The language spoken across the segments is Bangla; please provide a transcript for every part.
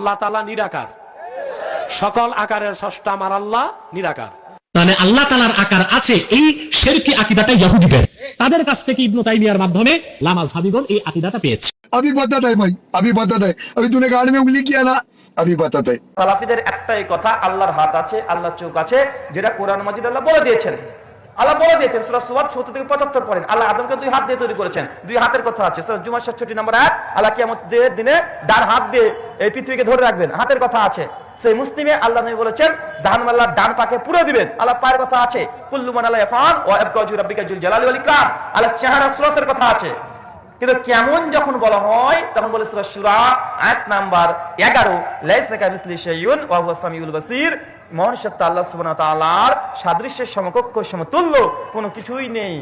আল্লাহ তালা নিরাকার। সকল আকারের সষ্টা আমার আল্লাহ নিরাকার। মানে আল্লাহ তালার আকার আছে এই শেরকি আকিদাটাই ইয়াহুদিদের তাদের কাছ থেকে ইবনু তাইমিয়ার মাধ্যমে লামা সাবিগন এই আকিদাটা পেয়েছে। আমি বাধা দেয় ভাই আমি বাধা দেয় আমি তুমি গাড়ি মে উঙ্গলি কিয়া না আমি বাধা দেয় সালাফিদের একটাই কথা আল্লাহর হাত আছে আল্লাহর চোখ আছে যেটা কোরআন মাজিদ আল্লাহ বলে দিয়েছেন। আল্লাহ বলে দিয়েছেন, সুরা সুবাদ সত্তর থেকে পঁচাত্তর পড়েন। আল্লাহ আদমকে দুই হাত দিয়ে তৈরি করেছেন। দুই হাতের কথা আছে। সুরা জুমার সাতষট্টি নম্বর এক আল্লাহ কিয়ামতের দিনে ডান হাত দিয়ে এই পৃথিবীকে ধরে রাখবেন। হাতের কথা আছে। সেই মুসলিমে আল্লাহ নবী বলেছেন, জাহান আল্লাহ ডান পাকে পুরো দিবেন। আল্লাহ পায়ের কথা আছে কুল্লুমান আল্লাহ ইফান ও আবকাজু রাব্বিকা জুল জালালি ওয়াল ইকরাম। আল্লাহ চেহারা সুরতের কথা আছে। কিন্তু কেমন যখন বলা হয়, তখন বলে সূরা সূরা নাম্বার 11 লাইসা কামিসলি শাইউন ওয়া সামিউল বাসীর। সাদৃশ্য কোনো কিছুই নেই।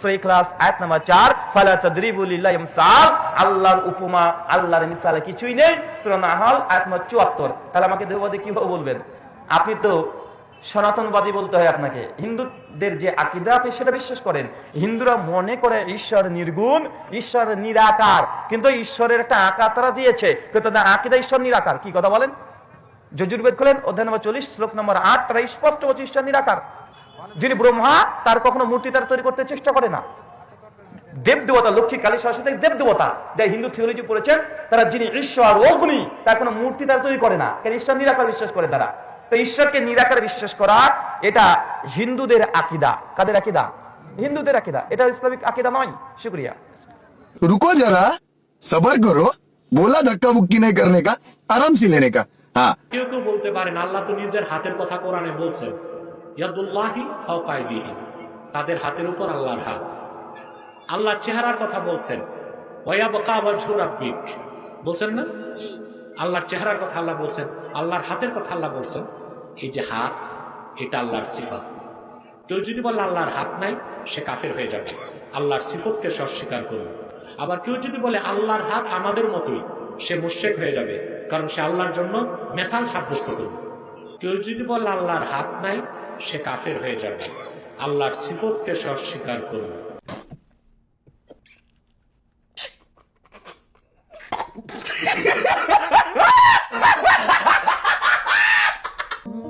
সূরা ইখলাস, আয়াত নাম্বার 4 ফালা তাদরিবু লিল্লাহি আমসাল আল্লাহর উপমা, আল্লাহর কিছুই নেই। সূরা নাহাল, আয়াত নাম্বার 74 তাহলে আমাকে দেববাদী কীভাবে বলবেন? আপনি তো সনাতনবাদী বলতে হয় আপনাকে। হিন্দুদের যে আকিদা, আপনি সেটা বিশ্বাস করেন। হিন্দুরা মনে করে ঈশ্বর নির্গুণ, ঈশ্বর নিরাকার। কিন্তু ঈশ্বরের একটা আকার তারা দিয়েছে। তাদের আকিদা ঈশ্বর নিরাকার। কি কথা বলেন? যজুর্বেদ খোলেন, অধ্যায় নম্বর চল্লিশ, শ্লোক নম্বর আট, তারা স্পষ্ট বলছে ঈশ্বর নিরাকার। যিনি ব্রহ্মা, তার কখনো মূর্তি তারা তৈরি করতে চেষ্টা করে না। দেব দেবতা লক্ষ্মী, কালী, সরস্বতী দেব দেবতা যারা হিন্দু থিওলজি পড়েছেন, তারা যিনি ঈশ্বর অগ্নি, তার কোনো মূর্তি তারা তৈরি করে না। কারণ ঈশ্বর নিরাকার বিশ্বাস করে তারা। তো ঈশ্বরকে নিরাকার বিশ্বাস করা এটা হিন্দুদের আকিদা। কাদের আকিদা? হিন্দুদের আকিদা। এটা ইসলামিক আকিদা নয়। শুক্রিয়া। রুকো যারা সবার করো বোলা ধাক্কা মুক্কি নেই করনে কা আরাম সে লেনে কা। হ্যাঁ। কেউ কেউ বলতে পারেন আল্লাহ তো নিজের হাতের কথা কোরআনে বলছেন ইয়াদুল্লাহি ফাওকাইদিহি তাদের হাতের উপর আল্লাহর হাত। আল্লাহ চেহারার কথা বলছেন। ওয়া বকা ওয়াজহু রাব্বিক। বলছেন না? আল্লাহর চেহারার কথা আল্লাহ বলছেন, আল্লাহর হাতের কথা আল্লাহ বলছেন, এই যে হাত, এটা আল্লাহর সিফাত। কেউ যদি বলে আল্লাহর হাত নাই, সে কাফের হয়ে যাবে। আল্লাহর সিফতকে সে অস্বীকার করবে। আবার কেউ যদি বলে আল্লাহর হাত আমাদের মতোই, সে মুশেক হয়ে যাবে, কারণ সে আল্লাহর জন্য মেসাল সাব্যস্ত করবে। কেউ যদি বলে আল্লাহর হাত নাই, সে কাফের হয়ে যাবে। আল্লাহর সিফতকে সে অস্বীকার করবে। Mm.